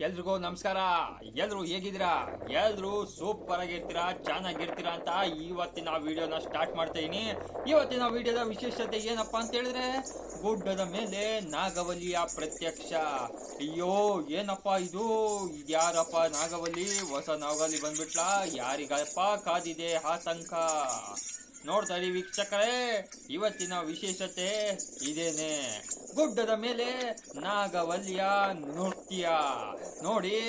ಎಲ್ರಿಗೂ ನಮಸ್ಕಾರ. ಎಲ್ರು ಹೇಗಿದ್ದೀರಾ? ಎಲ್ರು ಸೂಪರ್ ಆಗಿರ್ತೀರಾ ಚೆನ್ನಾಗಿರ್ತೀರಾ ಅಂತ ಇವತ್ತಿನ ವಿಡಿಯೋನ ಸ್ಟಾರ್ಟ್ ಮಾಡ್ತಾ ಇದೀನಿ. ಇವತ್ತಿನ ವಿಡಿಯೋದ ವಿಶೇಷತೆ ಏನಪ್ಪಾ ಅಂತ ಹೇಳಿದ್ರೆ, ಗುಡ್ಡದ ಮೇಲೆ ನಾಗವಲ್ಲಿಯ ಪ್ರತ್ಯಕ್ಷ ಅಯ್ಯೋ, ಏನಪ್ಪ ಇದು? ಇದ್ಯಾರಪ್ಪ ನಾಗವಲಿ ಹೊಸ ನಾಗವಲಿ ಬಂದ್ಬಿಟ್ಲಾ? ಯಾರಿಗಪ್ಪ ಕಾದಿದೆ ಆತಂಕ? ನೋಡ್ತಾ ಇರಿ ವೀಕ್ಷಕರೇ. ಇವತ್ತಿನ ವಿಶೇಷತೆ ಇದೇನೆ. ಗುಡ್ಡದ ಮೇಲೆ ನಾಗವಲ್ಲಿಯ ನೃತ್ಯ. ನೋಡಿ,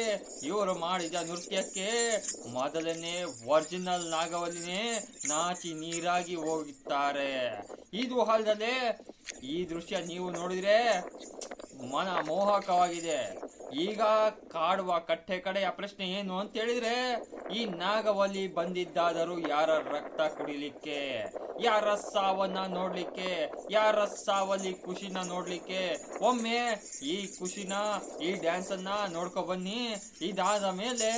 ಇವರು ಮಾಡಿದ ನೃತ್ಯಕ್ಕೆ ಮೊದಲನೇ ಒರಿಜಿನಲ್ ನಾಗವಲ್ಲಿನೇ ನಾಚಿ ನೀರಾಗಿ ಹೋಗುತ್ತಾರೆ ಇದು ಅಲ್ಲದೆ ಈ ದೃಶ್ಯ ನೀವು ನೋಡಿದ್ರೆ ಮನ ಮೋಹಕವಾಗಿದೆ. ಈಗ ಕಾಡುವ ಕಟ್ಟೆ ಕಡೆಯ ಪ್ರಶ್ನೆ ಏನು ಅಂತ ಹೇಳಿದ್ರೆ, ಈ ನಾಗವಲ್ಲಿ ಬಂದಿದ್ದಾದರೂ ಯಾರ ರಕ್ತ ಕುಡಿಲಿಕ್ಕೆ, ಯಾರ ಸಾವನ್ನ ನೋಡ್ಲಿಕ್ಕೆ, ಯಾರ ಸಾವಲ್ಲಿ ಖುಷಿನ ನೋಡ್ಲಿಕ್ಕೆ, ಒಮ್ಮೆ ಈ ಖುಷಿನ, ಈ ಡ್ಯಾನ್ಸ್ ಅನ್ನ ನೋಡ್ಕೊ ಬನ್ನಿ ಇದಾದ ಮೇಲೆ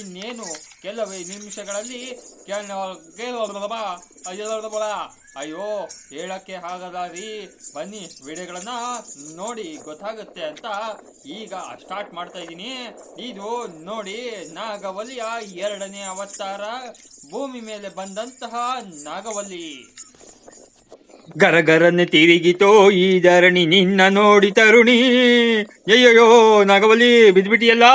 ಇನ್ನೇನು ಕೆಲವೇ ನಿಮಿಷಗಳಲ್ಲಿ. ಅಯ್ಯೋ ಹೇಳಕ್ಕೆ ಹಾಗದ ರೀ ಬನ್ನಿ, ವಿಡಿಯೋಗಳನ್ನ ನೋಡಿ, ಗೊತ್ತಾಗುತ್ತೆ ಅಂತ ಈಗ ಸ್ಟಾರ್ಟ್ ಮಾಡ್ತಾ ಇದ್ದೀನಿ. ಇದು ನೋಡಿ, ನಾಗವಲ್ಲಿಯ ಎರಡನೇ ಅವತಾರ ಭೂಮಿ ಮೇಲೆ ಬಂದಂತಹ ನಾಗವಲ್ಲಿ. ಗರಗರನೆ ತಿರುಗಿತೋ ಈ ಧರಣಿ ನಿನ್ನ ನೋಡಿ ತರುಣಿ. ಅಯ್ಯಯ್ಯೋ, ನಾಗವಲ್ಲಿ ಬಿದ್ಬಿಟ್ಟಿಯಲ್ಲ